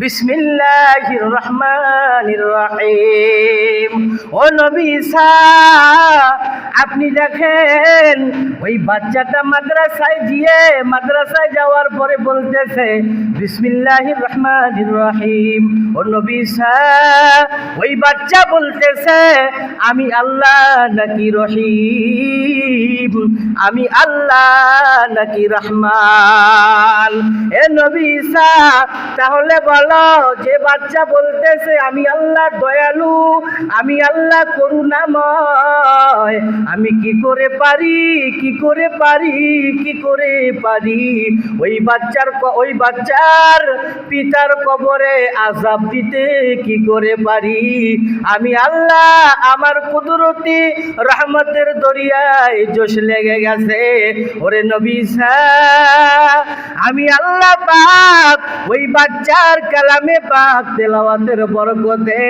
বিসমিল্লাহির রহমানির রহিম ও নবী আপনি দেখেন, ওই বাচ্চাটা মাদ্রাসায় গিয়ে মাদ্রাসায় যাওয়ার পরে বলতেছে বিসমিল্লাহির রহমানির রহিম ও নবী ওই বাচ্চা বলতেছে, আমি আল্লাহ নাকি রহিম? আমি আল্লাহ নাকি রহমান? এ নবী তাহলে বল যে বাচ্চা বলতেছে, আমি আল্লাহ দয়ালু, আমি আল্লাহ করুণাময়, আমি কি করে পারি, কি করে পারি, কি করে পারি? ওই বাচ্চার ওই বাচ্চার পিতার কবরে আজাব দিতে কি করে পারি? আমি আল্লাহ আমার কুদরতি রহমতের দরিয়ায় জোশ লেগে গেছে। ওরে নবী সা আমি আল্লাহ পাক ওই বাচ্চার কালামে পাক তেলাওয়াতের বরকতে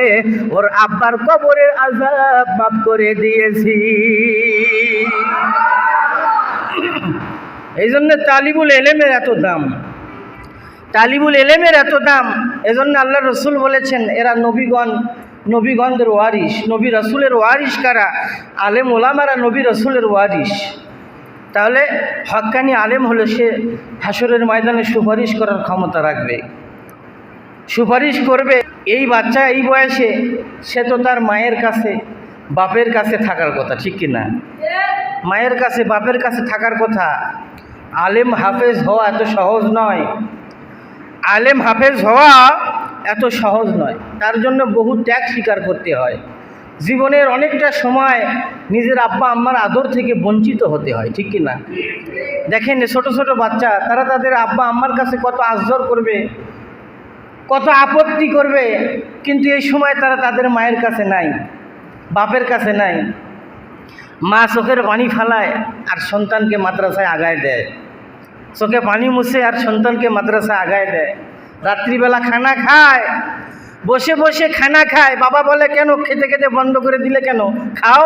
ওর আব্বার কবরের আজাব মাফ করে দিয়েছি। এই জন্য তালিবুল এলেমের এত দাম। তালিবুল এলেমের এত দাম। এজন্য আল্লাহ রসুল বলেছেন, এরা নবীগণ, নবীগণদের ওয়ারিস নবী রসুলের ওয়ারিস কারা? আলেম ওলামারা নবী রসুলের ওয়ারিস তাহলে হক্কানি আলেম হলে সে হাসরের ময়দানে সুপারিশ করার ক্ষমতা রাখবে। সুপারিশ করবে এই বাচ্চা এই বয়সে, সে তো তার মায়ের কাছে, বাপের কাছে থাকার কথা, ঠিক কি না? মায়ের কাছে, বাপের কাছে থাকার কথা। আলেম হাফেজ হওয়া এত সহজ নয়। আলেম হাফেজ হওয়া এত সহজ নয়। তার জন্য বহু ত্যাগ স্বীকার করতে হয়। জীবনের অনেকটা সময় নিজের আব্বা, আম্মার আদর থেকে বঞ্চিত হতে হয়, ঠিক কি না? দেখেন, ছোট ছোট বাচ্চা, তারা তাদের আব্বা, আম্মার কাছে কত আজর করবে। কত আপত্তি করবে, কিন্তু এই সময় তারা তাদের মায়ের কাছে নাই, বাপের কাছে নাই। মা চোখের পানি ফালায় আর সন্তানকে মাদ্রাসায় আগায় দেয়। চোখে পানি মুছে আর সন্তানকে মাদ্রাসায় আগায় দেয়। রাত্রিবেলা খানা খায়, বসে বসে খানা খায়। বাবা বলে, কেন খেতে খেতে বন্ধ করে দিলে কেন? খাও।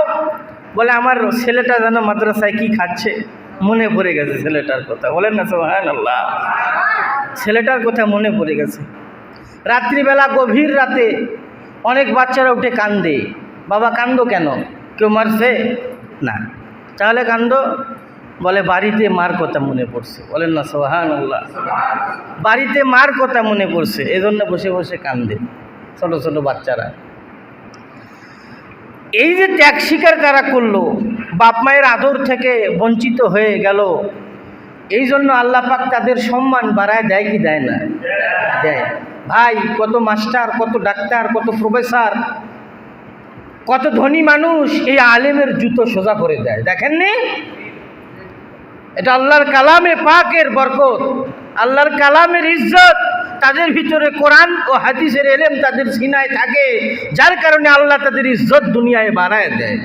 বলে, আমার ছেলেটা যেন মাদ্রাসায় কি খাচ্ছে? মনে পড়ে গেছে ছেলেটার কথা। বলেন না সোহান আল্লাহ ছেলেটার কথা মনে পড়ে গেছে। রাত্রিবেলা গভীর রাতে অনেক বাচ্চারা উঠে কান্দে। বাবা, কান্দো কেন? কেউ মারছে? না। তাহলে কান্দো। বলে, বাড়িতে মার কথা মনে পড়ছে। বলেন না সোহান বাড়িতে মার কথা মনে পড়ছে। এজন্য বসে বসে কান্দে ছোট ছোট বাচ্চারা। এই যে ত্যাগ স্বীকার তারা করল, বাপ মায়ের আদর থেকে বঞ্চিত হয়ে গেল, এই জন্য আল্লাহ পাক তাদের সম্মান বাড়ায় দেয় কি দেয় না? দেয়। ভাই, কত মাস্টার, কত ডাক্তার, কত প্রফেসর, কত ধনী মানুষ, এই আলেমের জুতো সোজা করে দেয়। দেখেননি? এটা আল্লাহর কালামে পাকের বরকত, আল্লাহর কালামের ইজ্জত। তাদের ভিতরে কোরআন ও হাদিসের এলেম তাদের সিনায় থাকে, যার কারণে আল্লাহ তাদের ইজ্জত দুনিয়ায় বাড়ায় দেয়।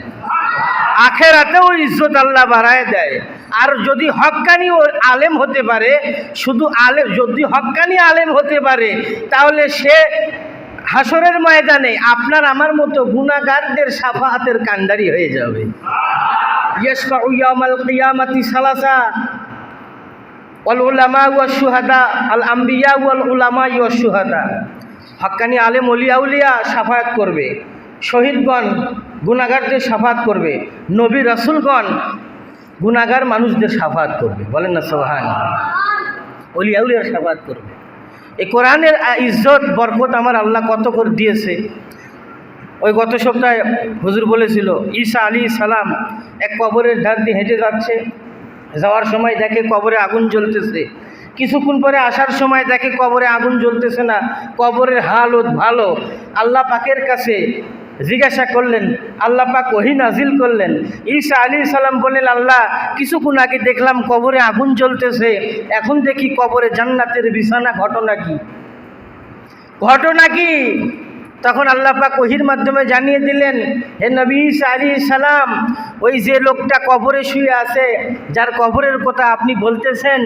আখের আখেরাতেও ইজ্জত আল্লাহ বাড়ায় দেয়। আর যদি হকানি আলেম হতে পারে, শুধু আলেম, যদি হকানি আলেম হতে পারে, তাহলে সে হাসরের ময়দানে আপনার আমার মতো গুণাগারদের সাফাহাতের কান্ডারি হয়ে যাবে। ইয়েসফা উয়ামাল কিয়ামাতি অল আম্বিয়া আলেম অলিয়াউলিয়া সাফায়াত করবে, শহীদগণ গুণাগারদের সাফাত করবে, নবী রাসুলগণ গুণাগার মানুষদের সাফাত করবে, বলেন না সোহান অলিয়া উলিয়ার সাফাত করবে। এই কোরআনের ইজ্জত, বরকত আমার আল্লাহ কত করে দিয়েছে। ওই গত সপ্তাহে হুজুর বলেছিল, ঈসা আলী সালাম এক কবরের ধার দিয়ে হেঁটে যাচ্ছে। যাওয়ার সময় দেখে কবরে আগুন জ্বলতেছে। কিছুক্ষণ পরে আসার সময় দেখে কবরে আগুন জ্বলতেছে না। কবরের হালত ভালো। আল্লাহ পাকের কাছে জিজ্ঞাসা করলেন, আল্লাহ পাক ওহি নাজিল করলেন। ঈসা আলী সালাম বললেন, আল্লাহ, কিছুক্ষণ আগে দেখলাম কবরে আগুন জ্বলতেছে, এখন দেখি কবরে জান্নাতের বিছানা, ঘটনা কি? ঘটনা কি? তখন আল্লাহ পাক ওহির মাধ্যমে জানিয়ে দিলেন, হে নবী আলী সালাম, ওই যে লোকটা কবরে শুয়ে আছে, যার কবরের কথা আপনি বলতেছেন,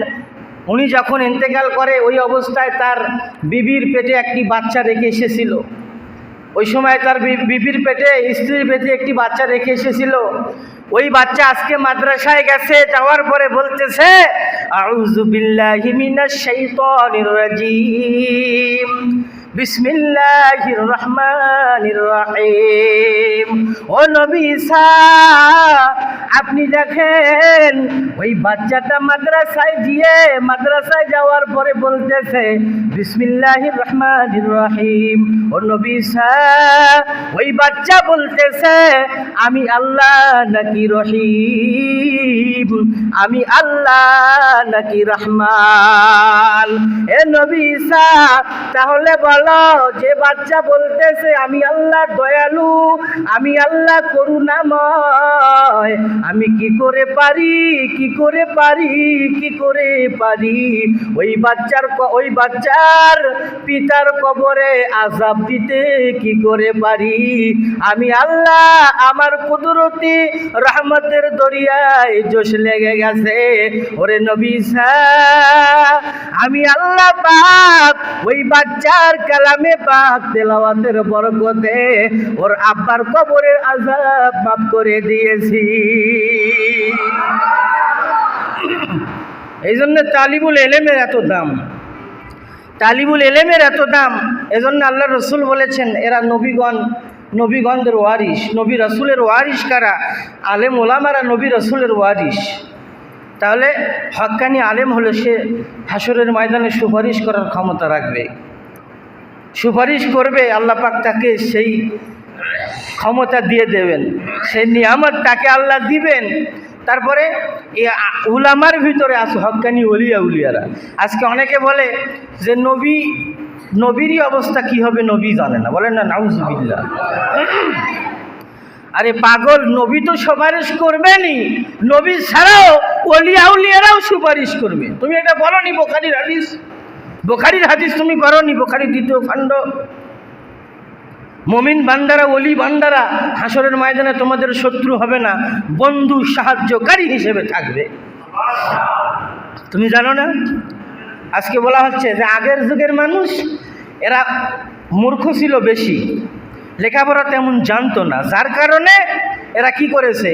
উনি যখন ইন্তেকাল করে, ওই অবস্থায় তার বিবির পেটে একটি বাচ্চা রেখে এসেছিল। ওই সময় তার বিবির পেটে, স্ত্রীর পেটে একটি বাচ্চা রেখে এসেছিল। ওই বাচ্চা আজকে মাদ্রাসায় গেছে, যাওয়ার পরে বলতেছে আউযু বিসমিল্লাহির রহমানির রহিম ও নবী আপনি দেখেন, ওই বাচ্চাটা মাদ্রাসায় গিয়ে মাদ্রাসায় যাওয়ার পরে বলতেছে বিসমিল্লাহির রহমানির রহিম ও নবী ওই বাচ্চা বলতেছে, আমি আল্লাহ নাকি রহিম? আমি আল্লাহ নাকি রহমান? এ নবী তাহলে বলো যে বাচ্চা বলতেছে, আমি আল্লাহ দয়ালু, আমি আল্লাহ করুণাময়, আমি কি করে পারি, কি করে পারি, কি করে পারি? ওই বাচ্চার ওই বাচ্চার পিতার কবরে আজাব দিতে কি করে পারি? আমি আল্লাহ, আমার কুদরতি রহমতের দরিয়ায় জোশ লেগে গেছে। ওরে নবী সা আমি আল্লাহ পাক ওই বাচ্চার কালামে পাক তেলাওয়াতের বরকতে। ওর আব্বার কবরের আজাব মাফ করে দিয়েছি। এই জন্য তালিবুল এলেমের এত দাম। তালিবুল এলেমের এত দাম। এজন্য আল্লাহ রসুল বলেছেন, এরা নবীগণ, নবীগণদের ওয়ারিস নবী রসুলের ওয়ারিস কারা? আলেম ওলামারা নবী রসুলের ওয়ারিস তাহলে হক্কানি আলেম হলে সে হাসরের ময়দানে সুপারিশ করার ক্ষমতা রাখবে। সুপারিশ করবে, আল্লাহ পাক তাকে সেই ক্ষমতা দিয়ে দেবেন। সেই নিয়ামত তাকে আল্লাহ দিবেন। তারপরে এ উলামার ভিতরে আছে হক্কানি উলিয়া উলিয়ারা। আজকে অনেকে বলে যে নবী, নবীরই অবস্থা কি হবে নবী জানে না। বলেন না, নাউজুবিল্লাহ। আরে পাগল, নবী তো সুপারিশ করবেনই। নবী ছাড়াও অলিয়া উলিয়ারাও সুপারিশ করবে। তুমি এটা বলো নি বোখারির হাদিস? বোখারির হাদিস তুমি করো নি বোখারির দ্বিতীয় খণ্ড। মমিন বান্দারা অলি বান্দারা, হাসরের ময়দানে তোমাদের শত্রু হবে না, বন্ধু, সাহায্যকারী হিসেবে থাকবে। তুমি জানো না? আজকে বলা হচ্ছে যে আগের যুগের মানুষ, এরা মূর্খ ছিল বেশি। লেখাপড়া তেমন জানতো না, যার কারণে এরা কি করেছে?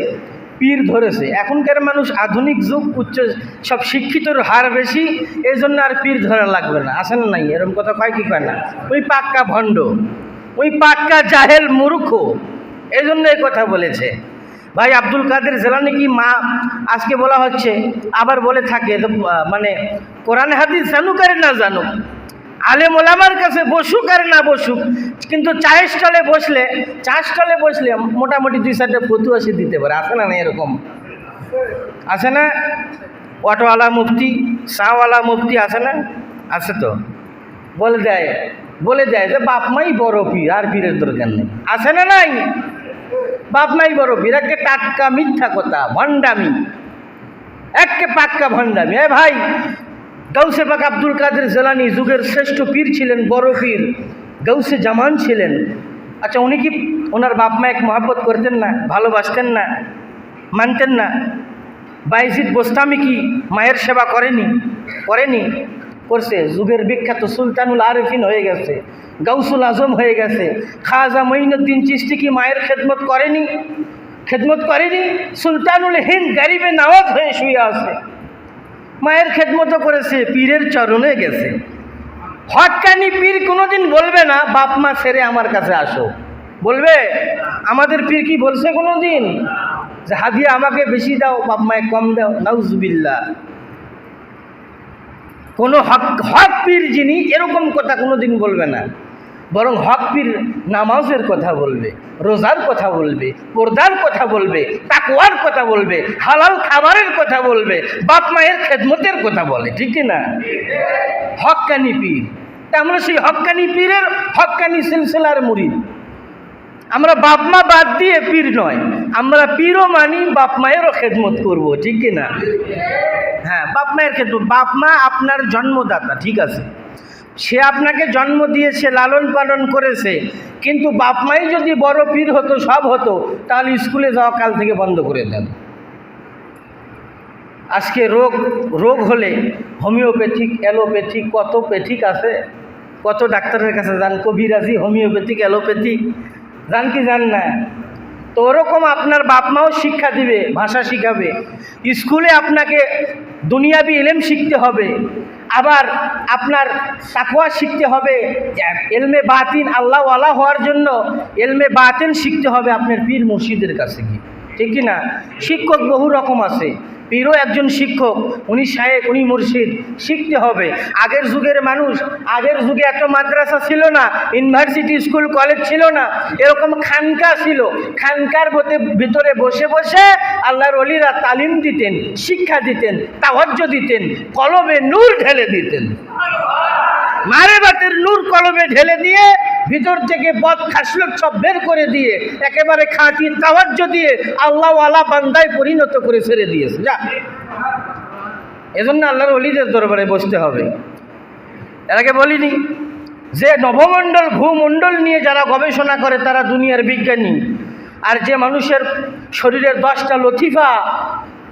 পীর ধরেছে। এখনকার মানুষ আধুনিক যুগ, উচ্চ সব শিক্ষিতর হার বেশি এই জন্য আর পীর ধরা লাগবে না। আসে না নাই? এরকম কথা কয় কি কয় না? ওই পাক্কা ভণ্ড, ওই পাক্কা জাহেল মূর্খ এই জন্য এই কথা বলেছে। ভাই আব্দুল কাদের জেলানি কি মা, আজকে বলা হচ্ছে, আবার বলে থাকে মানে কোরআন হাদিস জানুক আর না জানুক। আলেম ওলামার কাছে বসুক আর না বসুক, কিন্তু চায়ের স্টলে বসলে চা স্টলে বসলে মোটামুটি দুই চারটে ফতুয়া সে দিতে পারে, আছে না না এরকম? আছে না? অটোওয়ালা মুফতি শাহওয়ালা মুফতি আছে না? আছে তো? বলে দেয় বলে দেয় যে বাপ মাই বড় পীর, আর পীরের দরকার নেই। আছে না নাই? বাপ মাই বড় পীর, একে টাটকা মিথ্যা কথা, ভণ্ডামি। একে পাক্কা ভণ্ডামি। এ ভাই গৌসে পাক আব্দুল কাদের জেলানি যুগের শ্রেষ্ঠ পীর ছিলেন, বড় পীর। গৌসে জামান ছিলেন। আচ্ছা উনি কি ওনার বাপ মা এক মহাব্বত করতেন না, ভালোবাসতেন না, মানতেন না? বাইজিদ বোস্তামি কি মায়ের সেবা করেনি? করেনি? করছে। যুগের বিখ্যাত সুলতানুল আরেফিন হয়ে গেছে, গাউসুল আজম হয়ে গেছে। খাজা মঈনুদ্দিন চিস্তি কি মায়ের খেদমত করেনি? খেদমত করেনি? সুলতানুল হিন্দ গরিবে নওয়াজ হয়ে শুয়ে আছে। মায়ের খেদমতো করেছে, পীরের চরণে গেছে। হটকানি পীর কোনোদিন বলবে না, বাপ মা ছেড়ে আমার কাছে আসো। বলবে, আমাদের পীর কি বলছে কোনো দিন যে, হাদিয়া আমাকে বেশি দাও, বাপ মায় কম দাও। নাউজুবিল্লা কোনো হক হক পীর যিনি এরকম কথা কোনো দিন বলবে না। বরং হক পীর নামাজের কথা বলবে, রোজার কথা বলবে, পর্দার কথা বলবে তাকুয়ার কথা বলবে, হালাল খাবারের কথা বলবে, বাপ মায়ের খেদমতের কথা বলে, ঠিক না হক্কানি পীর। তা আমরা সেই হক্কানি পীরের হক্কানি সিলসিলার মুরিদ। আমরা বাপ মা বাদ দিয়ে পীর নয়, আমরা পীরও মানি, বাপ মায়েরও খেদমত করব, ঠিক না হ্যাঁ বাপ মায়ের খেদমত, বাপ মা আপনার জন্মদাতা, ঠিক আছে? সে আপনাকে জন্ম দিয়েছে, লালন পালন করেছে। কিন্তু বাপ মাই যদি বড় পীর হতো, সব হতো, তাহলে স্কুলে যাওয়া কাল থেকে বন্ধ করে দেন। আজকে রোগ রোগ হলে হোমিওপ্যাথিক, অ্যালোপ্যাথিক, কত প্যাথিক আছে? কত ডাক্তারের কাছে যান? কবিরাজি, হোমিওপ্যাথিক, অ্যালোপ্যাথিক, যান কি যান না? তো ওরকম আপনার বাপ মাও শিক্ষা দিবে, ভাষা শিখাবে। স্কুলে আপনাকে দুনিয়াবি এলেম শিখতে হবে, আবার আপনার তাকুয়া শিখতে হবে এলমে বাতিন আল্লাহ আল্লাহ হওয়ার জন্য এলমে বাতিন শিখতে হবে আপনার পীর মসজিদের কাছে গিয়ে। ঠিক কি না? শিক্ষক বহু রকম আছে। পীরও একজন শিক্ষক, উনি সাহেব উনি মুর্শিদ, শিখতে হবে। আগের যুগের মানুষ, আগের যুগে এত মাদ্রাসা ছিল না, ইউনিভার্সিটি, স্কুল, কলেজ ছিল না, এরকম খানকা ছিল। খানকার ভিতরে বসে বসে আল্লাহর অলিরা তালিম দিতেন, শিক্ষা দিতেন তাওয়াজ্য দিতেন, কলমে নূর ঢেলে দিতেন। মারে বাতের নূর কলমে ঢেলে দিয়ে ভিতর থেকে বদ খাসলত সব বের করে দিয়ে একেবারে খাঁটি তাওয়াজ্য দিয়ে আল্লাহ আলা বান্দায় পরিণত করে ছেড়ে দিয়েছে। যা। এজন্য আল্লাহর অলিদের দরবারে বসতে হবে। আগে বলিনি যে নবমণ্ডল ভূমণ্ডল নিয়ে যারা গবেষণা করে তারা দুনিয়ার বিজ্ঞানী। আর যে মানুষের শরীরের দশটা লতিফা,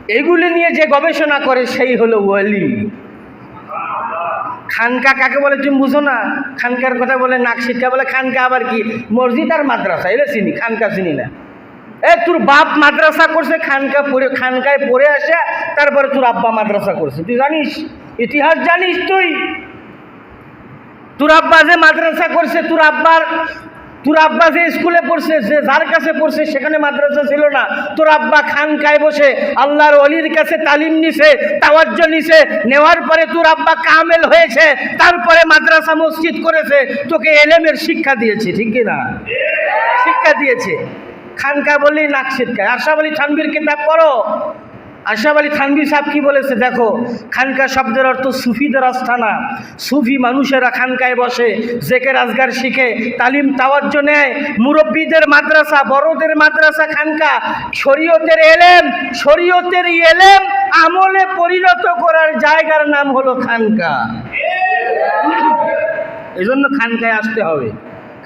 এগুলি নিয়ে যে গবেষণা করে সেই হলো ওয়ালি। খানকা কাকে বলে তুমি বুঝো না? খানকার কথা বলে নাক শিক্ষা বলে, খানকা আবার কি? মসজিদ আর মাদ্রাসা, এলে চিনি, খানকা চিনি না। এ, তোর বাপ মাদ্রাসা করছে, খানকা পড়ে, খানকায় পড়ে আসে, তারপরে তোর আব্বা মাদ্রাসা করছে। তুই জানিস? ইতিহাস জানিস তুই? তোর আব্বা যে মাদ্রাসা করছে, তোর আব্বার তোর আব্বা যে স্কুলে পড়ছে, যে যার কাছে পড়ছে, সেখানে মাদ্রাসা ছিল না। তোর আব্বা খানকায় বসে আল্লাহর অলির কাছে তালিম নিছে তাওয়াজ্য নিছে, নেওয়ার পরে তোর আব্বা কামেল হয়েছে, তারপরে মাদ্রাসা মসজিদ করেছে, তোকে এলেমের শিক্ষা দিয়েছে, ঠিক না শিক্ষা দিয়েছে। খানকা বললেই নাক শিক্ষায় আশা বলি থানবির কিতাব পড়ো। আশাফ আলী থানবি সাহেব কি বলেছে? দেখো খানকা শব্দের অর্থ সুফিদের আস্থানা। সুফি মানুষেরা খানকায় বসে জেকে রাজগার শিখে, তালিম তাওয়াজ্য নেয়। মুরব্বীদের মাদ্রাসা, বড়দের মাদ্রাসা খানকা। শরীয়তের এলেম শরীয়তের এলেম আমলে পরিণত করার জায়গার নাম হলো খানকা। এই জন্য খানকায় আসতে হবে।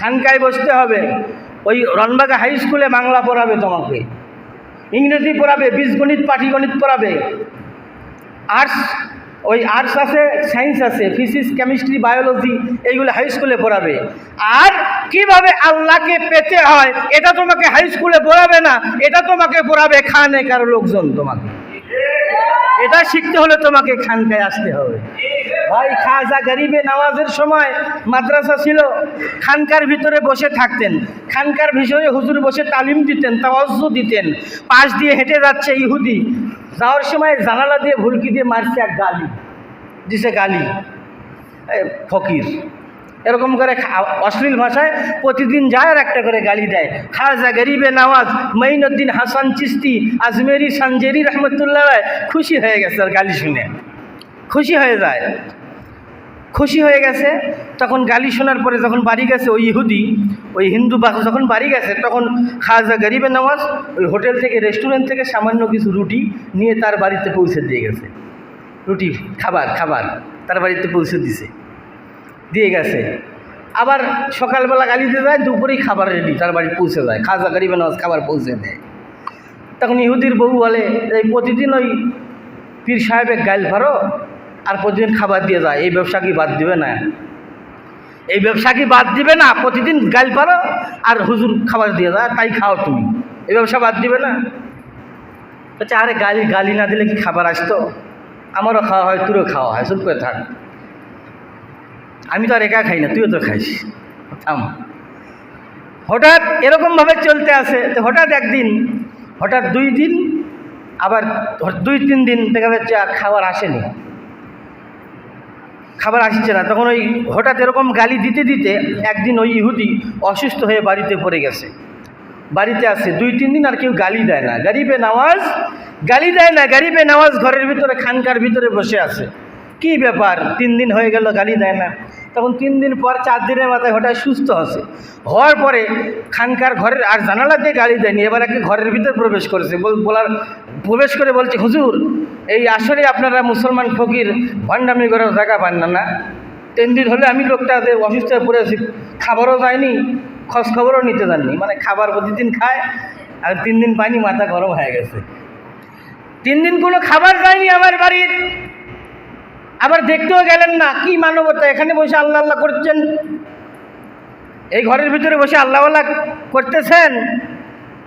খানকায় বসতে হবে। ওই রনবাগা হাই স্কুলে বাংলা পড়াবে তোমাকে। ইংরেজি পড়াবে, বীজগণিত, পাটিগণিত পড়াবে। আর্টস ওই আর্টস আছে সায়েন্স আছে ফিজিক্স কেমিস্ট্রি বায়োলজি এইগুলো হাই স্কুলে পড়াবে। আর কীভাবে আল্লাহকে পেতে হয়, এটা তোমাকে হাই স্কুলে পড়াবে না, এটা তোমাকে পড়াবে খানে কারও লোকজন তোমাকে। এটা শিখতে হলে তোমাকে খানকায় আসতে হবে। ভাই, খাজা গরিবে নামাজের সময় মাদ্রাসা ছিল, খানকার ভিতরে বসে থাকতেন। খানকার ভিতরে হুজুর বসে তালিম দিতেন, তাওয়াজ্জু দিতেন। পাশ দিয়ে হেঁটে যাচ্ছে ইহুদি। যাওয়ার সময় জানালা দিয়ে ভুলকি দিয়ে মারছে এক গালি। দিছে গালি। ফকির। এরকম করে অশ্লীল ভাষায় প্রতিদিন যায় আর একটা করে গালি দেয়। খাজা গরিবে নওয়াজ মঈনুদ্দিন হাসান চিস্তি, আজমেরি সানজেরি রহমতুল্লাহ খুশি হয়ে গেছে আর গালি শুনে। খুশি হয়ে যায়। খুশি হয়ে গেছে, তখন গালি শোনার পরে যখন বাড়ি গেছে ওই ইহুদি, ওই হিন্দু বাস যখন বাড়ি গেছে, তখন খাজা গরিবে নওয়াজ ওই হোটেল থেকে, রেস্টুরেন্ট থেকে সামান্য কিছু রুটি নিয়ে তার বাড়িতে পৌঁছে দিয়ে গেছে। রুটি, খাবার খাবার, তার বাড়িতে পৌঁছে দিছে। দিয়ে গেছে। আবার সকালবেলা গালি দিয়ে যায়, দুপুরেই খাবার রেডি তার বাড়ি পৌঁছে যায়। খাজা গরিবে নওয়াজ খাবার পৌঁছে দেয়। তখন ইহুদির বউ বলে, এই প্রতিদিন ওই পীর সাহেবের গাইল ফারো আর প্রতিদিন খাবার দিয়ে যায়। এই ব্যবসা কি বাদ দিবে না? এই ব্যবসা কি বাদ দিবে না? প্রতিদিন গাইল পারো আর হুজুর খাবার দিয়ে যায়, তাই খাও তুমি। এই ব্যবসা বাদ দিবে না? আচ্ছা আরে গালি গালি না দিলে কি খাবার আসতো? আমারও খাওয়া হয়, তোরও খাওয়া হয়, চুপ করে থাক। আমি তো আর একা খাই না, তুইও তো খাইস। থাম। হঠাৎ এরকমভাবে চলতে আসে। তো হঠাৎ একদিন, হঠাৎ দুই দিন, আবার দুই, তিন দিন দেখা যাচ্ছে আর খাবার আসেনি। খাবার আসছে না। তখন ওই হঠাৎ এরকম গালি দিতে দিতে একদিন ওই ইহুদি অসুস্থ হয়ে বাড়িতে পড়ে গেছে। বাড়িতে আসে দুই, তিন দিন আর কেউ গালি দেয় না। গারিবে নামাজ, গালি দেয় না। গরিবে নামাজ ঘরের ভিতরে, খানকার ভিতরে বসে আছে। কি ব্যাপার? তিন দিন হয়ে গেল, গালি দেয় না। তখন তিন দিন পর, চার দিনের মাথায় হঠাৎ সুস্থ আছে হওয়ার পরে খানকার ঘরের আর জানালা দিয়ে গালি দেয়নি, এবার একে ঘরের ভিতরে প্রবেশ করেছে। বল বলার প্রবেশ করে বলছে, হুজুর, এই আসলে আপনারা মুসলমান ফকির, ভণ্ডামি করার জায়গা পান না না? তিন দিন হলে আমি লোকটা অসুস্থ হয়ে পড়ে আছি, খাবারও যায়নি খোঁজ খবরও নিতে যাননি। মানে খাবার প্রতিদিন খায়, আর তিন দিন পানি মাথা গরম হয়ে গেছে। তিন দিন কোনো খাবার যায়নি আমার বাড়ির। আবার দেখতেও গেলেন না, কি মানবতা? এখানে বসে আল্লাহ আল্লাহ করছেন। এই ঘরের ভিতরে বসে আল্লাহ আল্লাহ করতেছেন?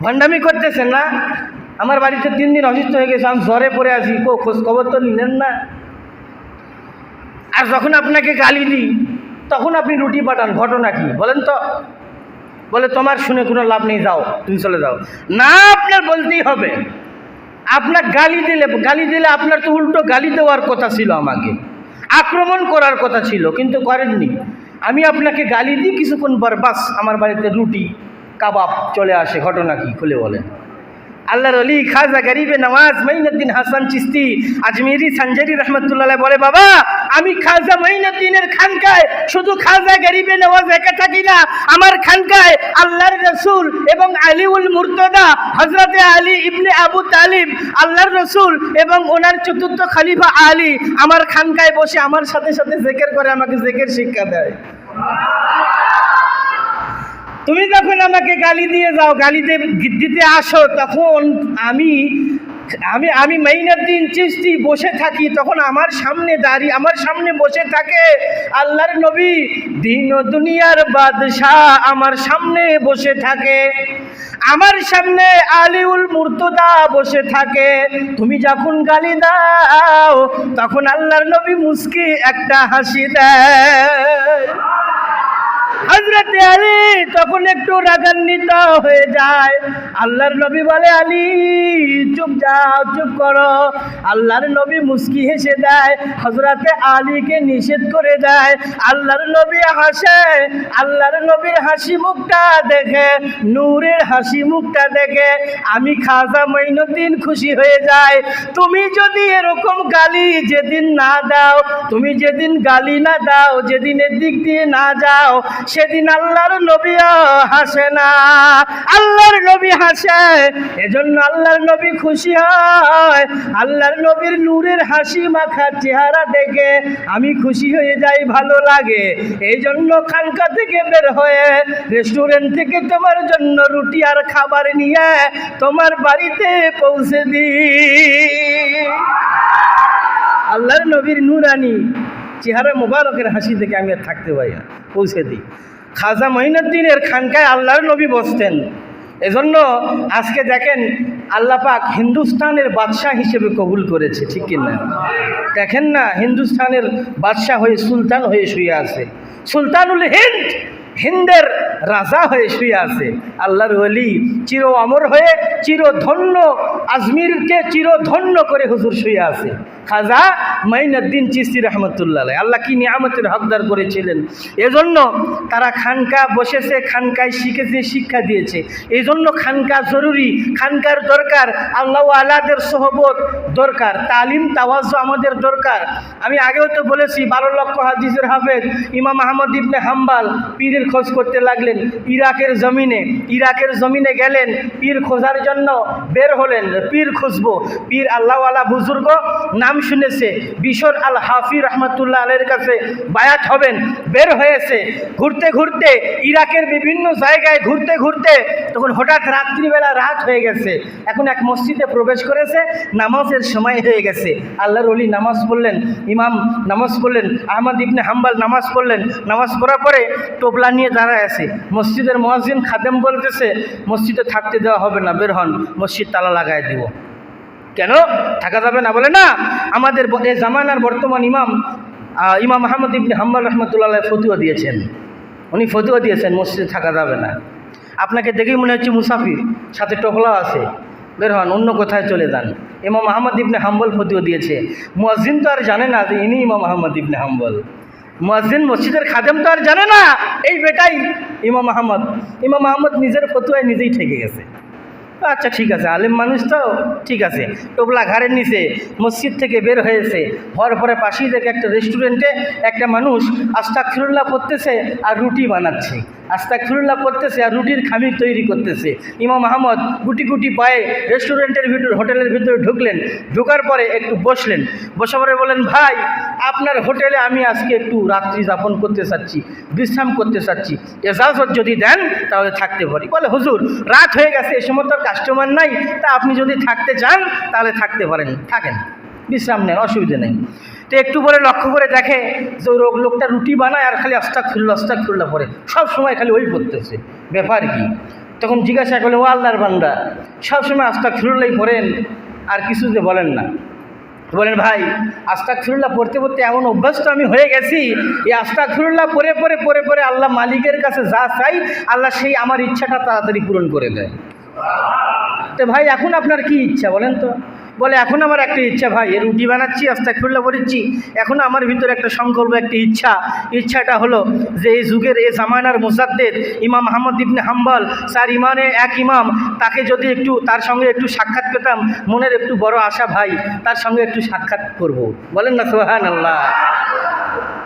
ভণ্ডামি করতেছেন না? আমার বাড়িতে তিন দিন অসুস্থ হয়ে গেছে, আমি জ্বরে পড়ে আছি। কো খোঁজ খবর তো নিলেন না? আর যখন আপনাকে গালি দিই, তখন আপনি রুটি পাঠান, ঘটনা কি? বলেন তো। বলে, তোমার শুনে কোনো লাভ নেই, যাও, তুমি চলে যাও। না, আপনার বলতেই হবে। আপনার গালি দিলে গালি দিলে আপনার তো উল্টো গালি দেওয়ার কথা ছিল আমাকে। আক্রমণ করার কথা ছিল, কিন্তু করেননি। আমি আপনাকে গালি দিই, কিছুক্ষণ পর বাস, আমার বাড়িতে রুটি, কাবাব চলে আসে, ঘটনা কি খুলে বলেন। আল্লাহর অলি খাজা গরিবে নওয়াজ মঈনুদ্দিন হাসান চিস্তি, আজমিরি সঞ্জেরি রহমতুল্লাহ বলে, বাবা আমি খাজা মঈনুদ্দিনের খানকায়, শুধু খাজা গরিবে নওয়াজ একা থাকি না, আমার খানকায় আল্লাহর রসুল এবং আলিউল মুর্তদা হজরতে আলী ইবনে আবু তালিব, আল্লাহর রসুল এবং ওনার চতুর্থ খলিফা আলী আমার খানকায় বসে আমার সাথে সাথে জেকের করে, আমাকে জেকের শিক্ষা দেয়। তুমি যখন আমাকে গালি দিয়ে যাও, গালিতে দিতে আসো, তখন আমি আমি আমি মাইনুদ্দিন চিস্তি বসে থাকি, তখন আমার সামনে দাঁড়িয়ে, আমার সামনে বসে থাকে আল্লাহর নবী। দিন দুনিয়ার বাদশাহ আমার সামনে বসে থাকে। আমার সামনে আলিউল মুর্তদা বসে থাকে। তুমি যখন গালি দাও, তখন আল্লাহর নবী মুস্কি একটা হাসি দেয়। হজরতে আলী তখন একটু রাগান্বিত হয়ে যায়। আল্লাহর নবী বলে, আলী, চুপ যাও, চুপ করো। আল্লাহর নবী মুস্কি হেসে দেয় হজরতে আলীকে নিষেধ করে দেয়। আল্লাহর নবী হাসে, আল্লাহর নবীর হাসি মুখটা দেখে, নূরের হাসি মুখটা দেখে। আমি খাজা মঈনুদ্দিন খুশি হয়ে যায় তুমি যদি এরকম গালি যেদিন না দাও, তুমি যেদিন গালি না দাও যেদিন দিক দিয়ে না যাও সেদিন আল্লাহর নবীও হাসে না। আল্লাহর নবী হাসে, এজন্য আল্লাহর নবী খুশি হয়। আল্লাহর নবীর নূরের হাসি মাখা চেহারা দেখে আমি খুশি হয়ে যাই, ভালো লাগে। এই জন্য খানকা থেকে বের হয়ে রেস্টুরেন্ট থেকে তোমার জন্য রুটি আর খাবার নিয়ে তোমার বাড়িতে পৌঁছে দিই। আল্লাহর নবীর নূরানি, চেহারা মোবারকের হাসি দেখে আমি আর থাকতে পারি না। পৌঁছে দিই। খাজা মঈনুদ্দিনের খানকায় আল্লাহর নবী বসতেন। এজন্য আজকে দেখেন আল্লাহ পাক হিন্দুস্তানের বাদশাহ হিসেবে কবুল করেছে, ঠিক কিনা দেখেন না হিন্দুস্তানের বাদশাহ হয়ে সুলতান হয়ে শুয়ে আছে। সুলতানুল হিন্দ, হিন্দের রাজা হয়ে শুয়ে আছে। আল্লাহর অলি চির অমর হয়ে চিরধন্য আজমিরকে চিরধন্য করে হুজুর শুয়ে আছে। খাজা মাইনুদ্দিন চিস্তি রহমতুল্লাহ আল্লাহ কি নিয়ামতের হকদার করেছিলেন? এজন্য তারা খানকা বসেছে, খানকায় শিখেছে, শিক্ষা দিয়েছে। এই জন্য খানকা জরুরি, খানকার দরকার, আল্লাহ আলাদের সহবত দরকার, তালিম তাওয়াজ আমাদের দরকার। আমি আগেও তো বলেছি, বারো লক্ষ হাদিসের হাফেজ ইমাম আহমদ ইবনে হাম্বাল পীরের খোঁজ করতে লাগলেন। ইরাকের জমিনে ইরাকের জমিনে গেলেন, পীর খোঁজার জন্য বের হলেন। পীর খুঁজবো। পীর আল্লাহওয়ালা বুজুর্গ নাম শুনেছে। বিশর আল হাফি রহমতুল্লাহ আলের কাছে বায়াত হবেন। বের হয়েছে। ঘুরতে ঘুরতে ইরাকের বিভিন্ন জায়গায় ঘুরতে ঘুরতে তখন হঠাৎ রাত্রিবেলা রাত হয়ে গেছে। এখন এক মসজিদে প্রবেশ করেছে। নামাজের সময় হয়ে গেছে। আল্লাহর অলি নামাজ পড়লেন। ইমাম নামাজ পড়লেন। আহমদ ইবনে হাম্বাল নামাজ পড়লেন। নামাজ পড়ার পরে টোপলা নিয়ে দাঁড়ায় আছে। মসজিদের মহাজিন খাদেম বলতেছে, মসজিদে থাকতে দেওয়া হবে না, বের হন। মসজিদ তালা লাগায় দিব। কেন? থাকা যাবে না, বলে না? আমাদের এই জামানার বর্তমান ইমাম ইমাম আহমদ ইবনে হাম্বাল রহমতুল্লাহ ফতুয়া দিয়েছেন। উনি ফতুয়া দিয়েছেন, মসজিদে থাকা যাবে না। আপনাকে দেখেই মনে হচ্ছে মুসাফির, সাথে টোপলাও আছে। বের হন, অন্য কোথায় চলে যান। ইমাম আহমদ ইবনে হাম্বল ফতুয়া দিয়েছে। মুয়াজ্জিন তো আর জানে না যে ইনি ইমাম আহমদ ইবনে হাম্বল। মুয়াজ্জিন মসজিদের খাদেম তো আর জানে না। এই বেটাই ইমাম আহমদ। ইমাম আহমদ নিজের ফতুয়ায় নিজেই ঠেকে গেছে। আচ্ছা ঠিক আছে। আলেম মানুষ তো, ঠিক আছে। টোবলা ঘাড়ের নিচে মসজিদ থেকে বের হয়েছে। হওয়ার পরে পাশেই দেখে একটা রেস্টুরেন্টে একটা মানুষ আস্তাক ফিরুল্লাহ পড়তেছে আর রুটি বানাচ্ছে। আস্তাক ফিরুল্লাহ পড়তেছে আর রুটির খামির তৈরি করতেছে। ইমাম আহমদ গুটি গুটি পায়ে রেস্টুরেন্টের ভিতর, হোটেলের ভিতরে ঢুকলেন। ঢোকার পরে একটু বসলেন। বসে পরে বলেন ভাই, আপনার হোটেলে আমি আজকে একটু রাত্রি যাপন করতে চাচ্ছি, বিশ্রাম করতে চাচ্ছি। এজাজত যদি দেন, তাহলে থাকতে পারি। বলে, হুজুর, রাত হয়ে গেছে, এ সময় তো কাস্টমার নাই। তা আপনি যদি থাকতে চান, তাহলে থাকতে পারেন। থাকেন। বিশ্রাম নেন, অসুবিধা নেই। একটু পরে লক্ষ্য করে দেখে যে ওই লোক- লোকটা রুটি বানায় আর খালি আস্তাক খুললো আস্তাক খুললো পরে সব সময় খালি ওই করতেছে। ব্যাপার কি? তখন জিজ্ঞাসা করলে, ও আল্লাহর বান্দা সবসময় আস্তা ফিরুল্লাই পড়েন, আর কিছু যে বলেন না? বলেন, ভাই আস্তাক ফিরুল্লাহ পড়তে পড়তে এমন অভ্যস্ত আমি হয়ে গেছি, এই আস্তাক ফিরুল্লাহ পরে পরে পরে পরে আল্লাহ মালিকের কাছে যা চাই, আল্লাহ সেই আমার ইচ্ছাটা তাড়াতাড়ি পূরণ করে দেয়। তো ভাই, এখন আপনার কি ইচ্ছা বলেন তো? বলে, এখন আমার একটা ইচ্ছা ভাই রুটি বানাচ্ছি আস্তাক ফিরুল্লাহ পড়েছি। এখন আমার ভিতরে একটা সংকল্প, একটা ইচ্ছা। ইচ্ছাটা হলো যে এই যুগের এ জামানার মোসাদ্দের ইমাম মোহাম্মদ ইবনে হাম্বল স্যার ইমানে এক ইমাম, তাকে যদি একটু, তার সঙ্গে একটু সাক্ষাৎ পেতাম, মনের একটু বড় আশা ভাই, তার সঙ্গে একটু সাক্ষাৎ করব। বলেন না সোহান আল্লাহ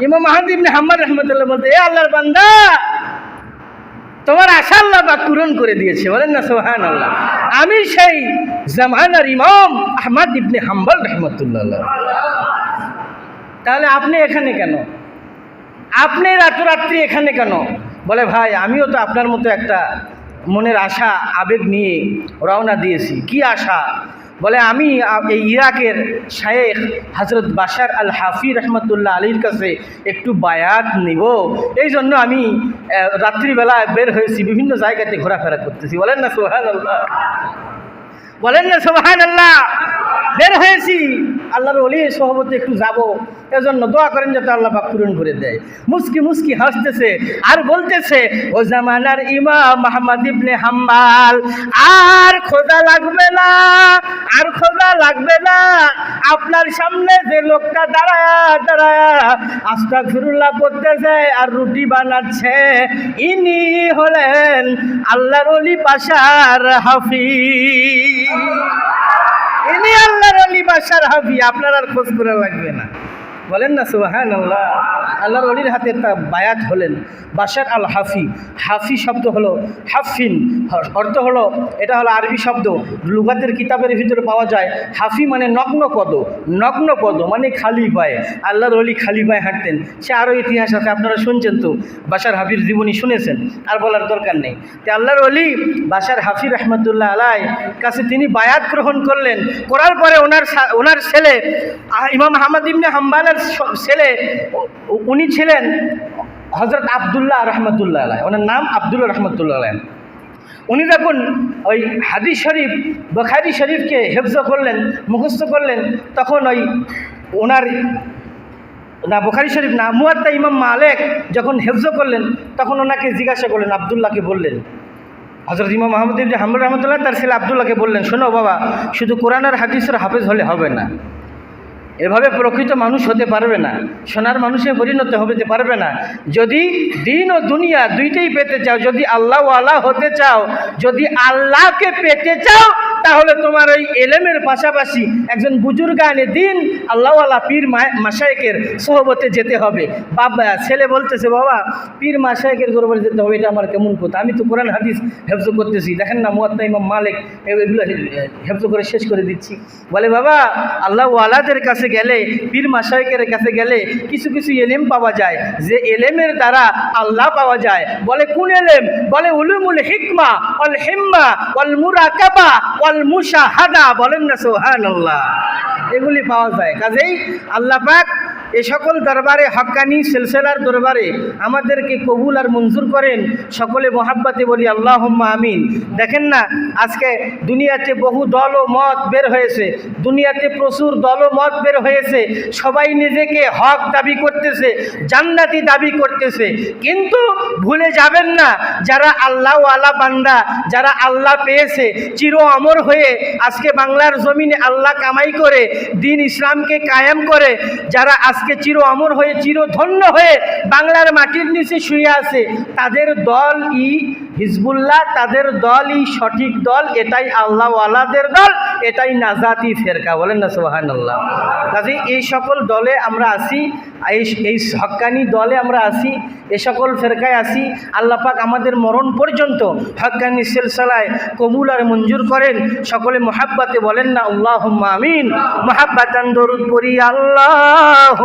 ইমাম মাহাদ ইবনে হাম্মদ রহমতুল্লাহ বলতে, এ আল্লাহর বান্দা তোমার আশা আল্লাহ বা পূরণ করে দিয়েছে, বলেন না সোহান আল্লাহ আমি সেই জামানার ইমাম আহমদ ইবনে হাম্বল রহমতুল্লাহ তাহলে আপনি এখানে কেন? আপনি রাত্রি এখানে কেন? বলে, ভাই, আমিও তো আপনার মতো একটা মনের আশা, আবেগ নিয়ে রওনা দিয়েছি। কি আশা? বলে, আমি, এই ইরাকের শায়েখ হজরত বাশার আল হাফি রহমতুল্লাহ আলীর কাছে একটু বায়াত নিব। এই জন্য আমি রাত্রিবেলা বের হয়েছি, বিভিন্ন জায়গাতে ঘোরাফেরা করতেছি। বলেন না সোহান বলেন না সোহান আল্লাহ বের হয়েছি। আল্লাহর অলি সহবতে একটু যাব। এজন্য দোয়া করেন যাতে আল্লাহ পাক পূরণ করে দেয়। মুস্কি মুস্কি হাসতেছে, আর বলতেছে, ও জামানার ইমাম মাহমদ ইবনে হাম্বাল আর খোদা লাগবে না, আর খোদা লাগবে না। আপনার সামনে যে লোকটা দাঁড়ায়া দাঁড়ায়া আস্তা ফিরুল্লাহ করতেছে আর রুটি বানাচ্ছে, ইনি হলেন আল্লাহর অলি পাশার হাফিজ। ইনি আল্লাহর অলি বাসার হাবি আপনার আর খোঁজ করা লাগবে না। বলেন না সুবাহান আল্লাহ আল্লাহর অলির হাতে তা বায়াত হলেন। বাসার আল হাফি। হাফি শব্দ হলো হাফিন। অর্থ হলো, এটা হলো আরবি শব্দ। লুগাতের কিতাবের ভিতরে পাওয়া যায়, হাফি মানে নগ্ন পদ। নগ্ন পদ মানে খালি পায়ে। আল্লাহর অলি খালি পায়ে হাঁটতেন। সে আরও ইতিহাস আছে, আপনারা শুনছেন তো। বাসার হাফির জীবনী শুনেছেন, আর বলার দরকার নেই। তো আল্লাহর অলি বাসার হাফি রহমতুল্লাহ আলাই কাছে তিনি বায়াত গ্রহণ করলেন। করার পরে ওনার ওনার ছেলে ইমাম আহমদ ইবনে হাম্বালের ছেলে উনি ছিলেন হজরত আবদুল্লাহ রহমতুল্লাহ আলাই ওনার নাম আবদুল্লাহ রহমতুল্লাহ আলাই উনি যখন ওই হাদিস শরীফ, বখারি শরীফকে হেফজ করলেন, মুখস্থ করলেন, তখন ওই ওনার, না, বোখারি শরীফ না, মুয়াত্তা ইমাম মালেক যখন হেফজ করলেন, তখন ওনাকে জিজ্ঞাসা করলেন, আবদুল্লাহকে বললেন। হজরত ইমাম মাহমুদ ইবনে রহমতুল্লাহ, তার ছেলে আবদুল্লাহকে বললেন, শোনো বাবা, শুধু কোরআন আর হাদিসের হাফেজ হলে হবে না। এভাবে প্রকৃত মানুষ হতে পারবে না। সোনার মানুষে পরিণত হতে পারবে না। যদি দিন ও দুনিয়া দুইটাই পেতে চাও, যদি আল্লাহ আল্লাহ হতে চাও, যদি আল্লাহকে পেতে চাও, তাহলে তোমার ওই এলেমের পাশাপাশি একজন বুজুর্গানে দিন আল্লাহওয়ালা পীর মাসায়েকের সহবতে যেতে হবে। বাবা, ছেলে বলতেছে, বাবা, পীর মাসায়েকের দরবারে যেতে হবে, এটা আমার কেমন কথা? আমি তো কোরআন, হাদিস হেফজ করতেছি। দেখেন না, মুয়াত্তা ইমাম মালিক এগুলো হেফজ করে শেষ করে দিচ্ছি। বলে, বাবা, আল্লাহ ওয়ালাদের কাছে গেলে, পীর মাসায়েকের কাছে গেলে কিছু কিছু এলেম পাওয়া যায়। যে এলেমের দ্বারা আল্লাহ পাওয়া যায়। বলে, কোন এলেম? বলে, উলুমুল হিকমা অল হিম্মা অল মুরাকাবা অল মুশাহাদা। বলেন না সোহান আল্লাহ এগুলি পাওয়া যায়। কাজেই আল্লাহ পাক এ সকল দরবারে হক্কানি সিলসিলার দরবারে আমাদেরকে কবুল আর মঞ্জুর করেন। সকলে মোহাব্বাতে বলি আল্লাহ আমিন। দেখেন না, আজকে দুনিয়াতে বহু দল ও মত বের হয়েছে। দুনিয়াতে প্রচুর দল ও মত বের হয়েছে, সবাই নিজেকে হক দাবি করতেছে, জান্নাতি দাবি করতেছে। কিন্তু ভুলে যাবেন না, যারা আল্লাহ আলা বান্দা, যারা আল্লাহ পেয়েছে, চির অমর হয়ে আজকে বাংলার জমিনে আল্লাহ কামাই করে, দিন ইসলামকে কায়েম করে, যারা আজকে চির অমর হয়ে, চির ধন্য হয়ে বাংলার মাটির নিচে শুয়ে আছে, তাদের দল ই হিজবুল্লাহ তাদের দলই সঠিক দল, এটাই আল্লাহওয়ালাদের দল, এটাই নাজাতি ফেরকা, বলেন না সোহান আল্লাহ কাজে এই সকল দলে আমরা আসি এই এই হক্কানি দলে আমরা আসি এ সকল ফেরকায় আসি আল্লাহ পাক আমাদের মরণ পর্যন্ত হক্কানি সিলসিলায় কবুল আর মঞ্জুর করেন। সকলে মোহাব্বাতে বলেন না আল্লাহ আমিন। মোহাব্বাতান দরুদ পড়ি আল্লাহ